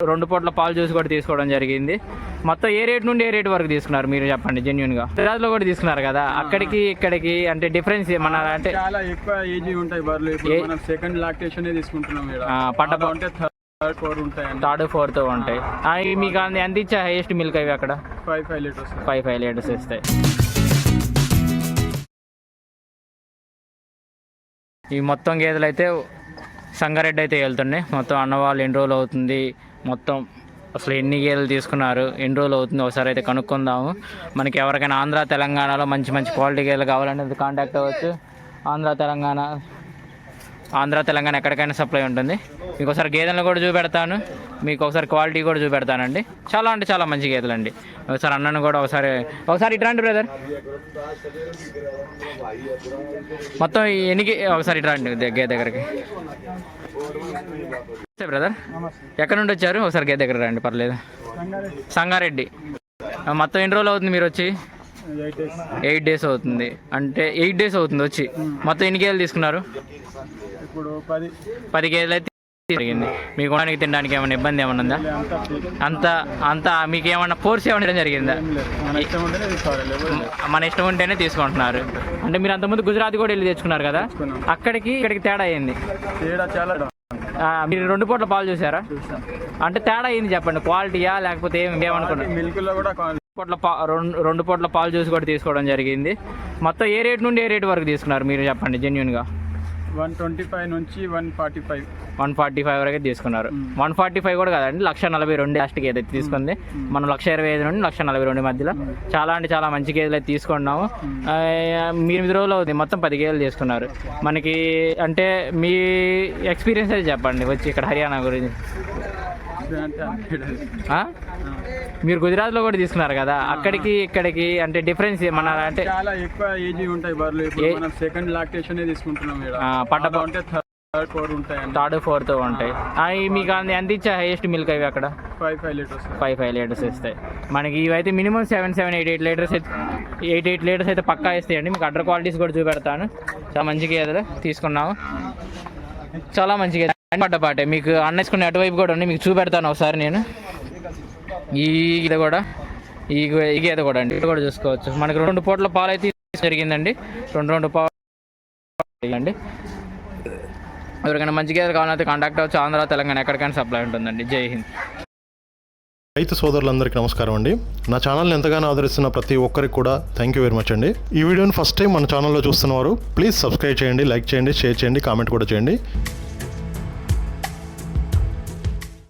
రెండు పూట్ల పాలు జ్యూస్ కూడా తీసుకోవడం జరిగింది. మొత్తం ఏ రేట్ నుండి ఏ రేట్ వరకు తీసుకున్నారు మీరు చెప్పండి జెన్యున్గా? గుజరాత్లో కూడా తీసుకున్నారు కదా? అక్కడికి ఇక్కడికి అంటే డిఫరెన్స్ మన అంటే చాలా ఎక్కువ ఏజీ ఉంటాయి బర్రెలు. ఇప్పుడు ఏ- మనం సెకండ్ లాక్టేషన్ తీసుకుంటున్నాం అలా ఉంటే థర్డ్ ఫోర్ ఉంటాయి థర్డ్ ఫోర్త్ ఉంటాయి. ఇవి మీకు ఎంత ఇచ్చా హైయెస్ట్ మిల్క్ అవి అక్కడ? Five five litres five five litres ఇస్తాయి. ఈ మొత్తం గేదెలు అయితే సంగారెడ్డి అయితే వెళ్తుండే. మొత్తం అన్నవాళ్ళు ఎన్ని రోజులు అవుతుంది? మొత్తం అసలు ఎన్ని గేదెలు తీసుకున్నారు? ఎన్ని రోజులు అవుతుంది? ఒకసారి అయితే కనుక్కుందాము. మనకి ఎవరికైనా ఆంధ్ర తెలంగాణలో మంచి మంచి క్వాలిటీ గేదెలు కావాలంటే కాంటాక్ట్ అవ్వచ్చు. ఆంధ్ర తెలంగాణ ఆంధ్ర తెలంగాణ ఎక్కడికైనా సప్లై ఉంటుంది. మీకు ఒకసారి గేదెలను కూడా చూపెడతాను. మీకు ఒకసారి క్వాలిటీ కూడా చూపెడతానండి. చాలా అంటే చాలా మంచి గేదెలు అండి ఒకసారి అన్నను కూడా ఒకసారి ఒకసారి ఇట్రాండి బ్రదర్. మొత్తం ఈ ఎన్ని గే- ఒకసారి ఇట్రాండి దే- గేదె దగ్గరికి. బ్రదర్. ఎక్కడ నుండి వచ్చారు? ఒకసారి గేదె దగ్గర రండి పర్లేదు. సంగారెడ్డి. మొత్తం ఎన్ని రోజులు అవుతుంది మీరు వచ్చి? ఎయిట్ డేస్ అవుతుంది. అంటే ఎయిట్ డేస్ అవుతుంది వచ్చి. మొత్తం ఎన్ని గేదెలు తీసుకున్నారు? ఇప్పుడు పది. పది కేజీలు అయితే జరిగింది. మీకు కొనడానికి తినడానికి ఏమైనా ఇబ్బంది ఏమైనా ఉందా? అంతా. అంత మీకు ఏమన్నా ఫోర్స్ ఏమైనా జరిగిందా? మన ఇష్టం ఉంటేనే తీసుకుంటున్నారు. అంటే మీరు అంతకుముందు గుజరాత్ కూడా వెళ్ళి తెచ్చుకున్నారు కదా. అక్కడికి ఇక్కడికి తేడా అయింది తేడా చాలా మీరు రెండు పూట్ల పాలు చూసారా? చూసాం. అంటే తేడా అయింది చెప్పండి? క్వాలిటీయా లేకపోతే ఏం ఏమనుకున్నారు? మిల్క్లో కూడా. పూట్ల పా రెండు రెండు పూట్ల పాలు జ్యూస్ కూడా తీసుకోవడం జరిగింది. మొత్తం ఏ రేట్ నుండి ఏ రేట్ వరకు తీసుకున్నారు మీరు చెప్పండి జెన్యున్గా వన్ ట్వంటీ ఫైవ్ నుంచి one forty five. One forty five వరకు తీసుకున్నారు. వన్ ఫార్టీ ఫైవ్ కూడా కదండి లక్ష నలభై రెండు లాస్ట్కి ఏదైతే తీసుకుంది మనం లక్ష ఇరవై ఐదు నుండి లక్ష నలభై రెండు మధ్యలో. చాలా అంటే చాలా మంచి గేదెలు అయితే తీసుకున్నాము. మీరు ఎనిమిది రోజులు అవుతుంది? మొత్తం పది గేదెలు తీసుకున్నారు. మనకి అంటే మీ ఎక్స్పీరియన్స్ అయితే చెప్పండి వచ్చి ఇక్కడ హర్యానా గురించి? మీరు గుజరాత్లో కూడా తీసుకున్నారు కదా? అక్కడికి ఇక్కడికి అంటే డిఫరెన్స్ మన అంటే చాలా ఎక్కువ ఏజీ ఉంటాయి బర్రెలు. ఇప్పుడు ఏ- మనం సెకండ్ లాక్టేషన్ తీసుకుంటున్నాం పట్ట ఉంటే థర్డ్ ఫోర్ ఉంటాయి థర్డ్ ఫోర్త్ ఉంటాయి. ఇవి మీకు ఎంత ఇచ్చా హైయెస్ట్ మిల్క్ అవి అక్కడ? Five five litres. Five five litres ఇస్తాయి. మనకి ఇవైతే minimum seven seven eight eight litres eight eight litres అయితే పక్కా ఇస్తాయండి. మీకు అడ్డర్ క్వాలిటీస్ కూడా చూపెడతాను. చాలా మంచి గేదెలు తీసుకున్నాము చాలా మంచి గేదె పడ్డపాటే మీకు అన్నేసుకునే అటువైపు కూడా ఉంది మీకు చూపెడతాను ఒకసారి నేను. ఈ ఇది కూడా. ఈ గే- ఈ కూడా అండి. ఇది కూడా చూసుకోవచ్చు. మనకి రెండు పూట్ల పాలు అయితే జరిగిందండి. రెండు రెండు పాలు అండి ఎవరికైనా మంచి గేదెలు కావాలంటే కాంటాక్ట్ అవ్వచ్చు. ఆంధ్ర తెలంగాణ ఎక్కడికైనా సప్లై ఉంటుందండి. జై హింద్. రైతు సోదరులందరికీ నమస్కారం అండి. నా ఛానల్ని ఎంతగానో ఆదరిస్తున్న ప్రతి ఒక్కరికి కూడా థ్యాంక్ యూ వెరీ మచ్ అండి. ఈ వీడియోని ఫస్ట్ టైం మన ఛానల్లో చూస్తున్నవారు ప్లీజ్ సబ్స్క్రైబ్ చేయండి లైక్ చేయండి షేర్ చేయండి కామెంట్ కూడా చేయండి.